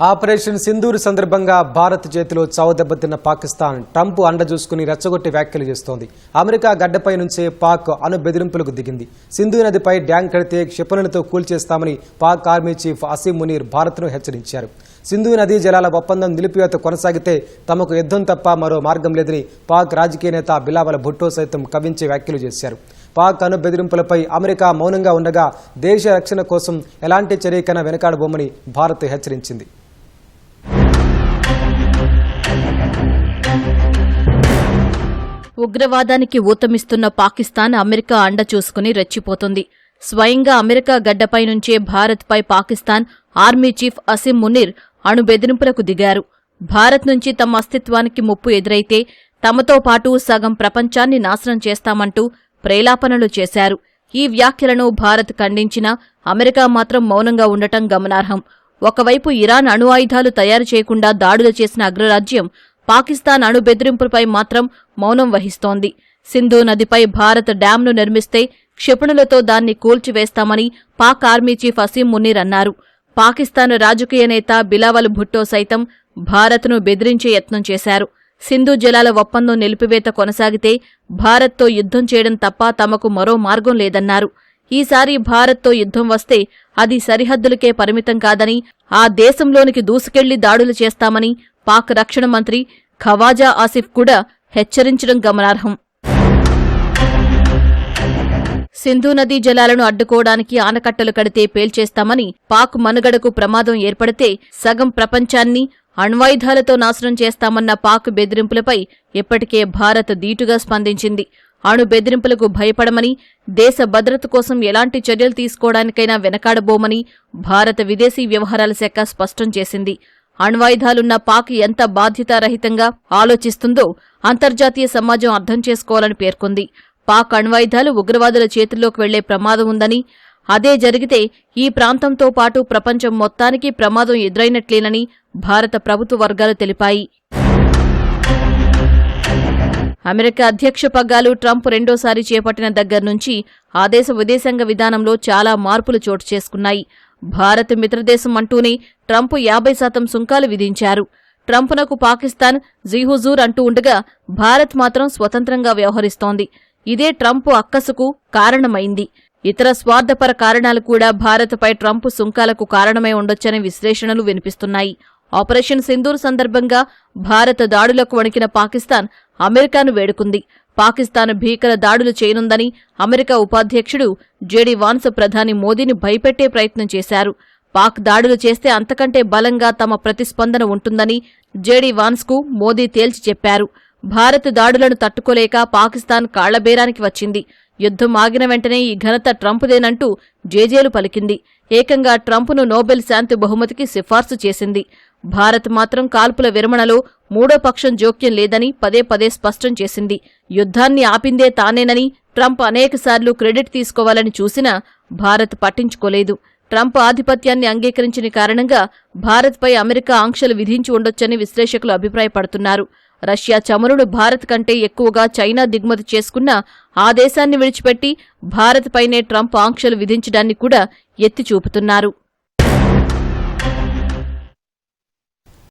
Operation Sindoor సందర్భంగా భారత్ చేతిలో చావు పాకిస్తాన్ ట్రంప్ అండ చూసుకుని రెచ్చగొట్టి వ్యాఖ్యలు చేస్తోంది. అమెరికా గడ్డపై నుంచే పాక్ అణు బెదిరింపులకు దిగింది. సింధు నదిపై డ్యాంక్ కడితే క్షిపణులతో కూల్చేస్తామని పాక్ ఆర్మీ చీఫ్ అసీం మునీర్ భారత్ను హెచ్చరించారు. సింధు నదీ జలాల ఒప్పందం నిలిపివేత కొనసాగితే తమకు యుద్ధం తప్ప మరో మార్గం లేదని పాక్ రాజకీయ నేత బిలావల భుట్టో సైతం కవించే వ్యాఖ్యలు చేశారు. పాక్ అణు బెదిరింపులపై అమెరికా మౌనంగా ఉండగా దేశ రక్షణ కోసం ఎలాంటి చర్యకైనా వెనకాడబోమని భారత్ హెచ్చరించింది. ఉగ్రవాదానికి ఊతమిస్తున్న పాకిస్తాన్ అమెరికా అండ చూసుకుని రెచ్చిపోతుంది. స్వయంగా అమెరికా గడ్డపై నుంచే భారత్పై పాకిస్తాన్ ఆర్మీ చీఫ్ అసిం మునీర్ అణు బెదిరింపులకు దిగారు. భారత్ నుంచి తమ అస్తిత్వానికి ముప్పు ఎదురైతే తమతో పాటు సగం ప్రపంచాన్ని నాశనం చేస్తామంటూ ప్రేలాపనలు చేశారు. ఈ వ్యాఖ్యలను భారత్ ఖండించినా అమెరికా మాత్రం మౌనంగా ఉండటం గమనార్హం. ఒకవైపు ఇరాన్ అణు ఆయుధాలు తయారు చేయకుండా దాడులు చేసిన అగ్రరాజ్యం పాకిస్తాన్ అణు బెదిరింపులపై మాత్రం మౌనం వహిస్తోంది. సింధు నదిపై భారత్ డ్యాంను నిర్మిస్తే క్షిపణులతో దాన్ని కూల్చివేస్తామని పాక్ ఆర్మీ చీఫ్ అసీం మునీర్ అన్నారు. పాకిస్తాన్ రాజకీయ నేత బిలావల్ భుట్టో సైతం భారత్ను బెదిరించే యత్నం చేశారు. సింధు జలాల ఒప్పందం నిలిపివేత కొనసాగితే భారత్తో యుద్ధం చేయడం తప్ప తమకు మరో మార్గం లేదన్నారు. ఈసారి భారత్తో యుద్ధం వస్తే అది సరిహద్దులకే పరిమితం కాదని ఆ దేశంలోనికి దూసుకెళ్ళి దాడులు చేస్తామని పాక్ రక్షణ మంత్రి ఖవాజా ఆసిఫ్ కూడా హెచ్చరించడం గమనార్హం. సింధు నదీ జలాలను అడ్డుకోవడానికి ఆనకట్టలు కడితే పేల్చేస్తామని పాక్ మనుగడకు ప్రమాదం ఏర్పడితే సగం ప్రపంచాన్ని అణ్వాయుధాలతో నాశనం చేస్తామన్న పాక్ బెదిరింపులపై ఇప్పటికే భారత్ దీటుగా స్పందించింది. అణు బెదిరింపులకు భయపడమని దేశ భద్రత కోసం ఎలాంటి చర్యలు తీసుకోవడానికైనా వెనకాడబోమని భారత విదేశీ వ్యవహారాల శాఖ స్పష్టం చేసింది. అణ్వాయుధాలున్న పాక్ ఎంత బాధ్యతారహితంగా ఆలోచిస్తుందో అంతర్జాతీయ సమాజం అర్థం చేసుకోవాలని పేర్కొంది. పాక్ అణ్వాయుధాలు ఉగ్రవాదుల చేతుల్లోకి వెళ్ళే ప్రమాదం ఉందని అదే జరిగితే ఈ ప్రాంతంతో పాటు ప్రపంచం మొత్తానికి ప్రమాదం ఎదురైనట్లేనని భారత ప్రభుత్వ వర్గాలు తెలిపాయి. అమెరికా అధ్యక్ష పగ్గాలు ట్రంప్ రెండోసారి చేపట్టిన దగ్గర నుంచి ఆ దేశ విదేశాంగ విధానంలో చాలా మార్పులు చోటు చేసుకున్నాయి. భారత్ మిత్రదేశం అంటూనే ట్రంప్ యాభై శాతం సుంకాలు విధించారు. ట్రంప్నకు పాకిస్తాన్ జీహుజూర్ అంటూ ఉండగా భారత్ మాత్రం స్వతంత్రంగా వ్యవహరిస్తోంది. ఇదే ట్రంప్ అక్కసుకు కారణమైంది. ఇతర స్వార్థపర కారణాలు కూడా భారత్పై ట్రంప్ సుంకాలకు కారణమై ఉండొచ్చనే విశ్లేషణలు వినిపిస్తున్నాయి. ఆపరేషన్ సింధూర్ సందర్భంగా భారత దాడులకు వణికిన పాకిస్తాన్ అమెరికాను వేడుకుంది. పాకిస్తాన్ భీకర దాడులు చేయనుందని అమెరికా ఉపాధ్యక్షుడు జేడీ వాన్స్ ప్రధాని మోదీని భయపెట్టే ప్రయత్నం చేశారు. పాక్ దాడులు చేస్తే అంతకంటే బలంగా తమ ప్రతిస్పందన ఉంటుందని జేడీ వాన్స్కు మోదీ తేల్చి చెప్పారు. భారత్ దాడులను తట్టుకోలేక పాకిస్తాన్ కాళ్ళబేరానికి వచ్చింది. యుద్ధం ఆగిన వెంటనే ఈ ఘనత ట్రంప్దేనంటూ జేజేలు పలికింది. ఏకంగా ట్రంప్ను నోబెల్ శాంతి బహుమతికి సిఫార్సు చేసింది. భారత్ మాత్రం కాల్పుల విరమణలో మూడో పక్షం జోక్యం లేదని పదే పదే స్పష్టం చేసింది. యుద్ధాన్ని ఆపిందే తానేనని ట్రంప్ అనేకసార్లు క్రెడిట్ తీసుకోవాలని చూసినా భారత్ పట్టించుకోలేదు. ట్రంప్ ఆధిపత్యాన్ని అంగీకరించిన కారణంగా భారత్పై అమెరికా ఆంక్షలు విధించి ఉండొచ్చని విశ్లేషకులు అభిప్రాయపడుతున్నారు. రష్యా చమురును భారత్ కంటే ఎక్కువగా చైనా దిగుమతి చేసుకున్న ఆ దేశాన్ని విడిచిపెట్టి భారత్పైనే ట్రంప్ ఆంక్షలు విధించడాన్ని కూడా ఎత్తి చూపుతున్నారు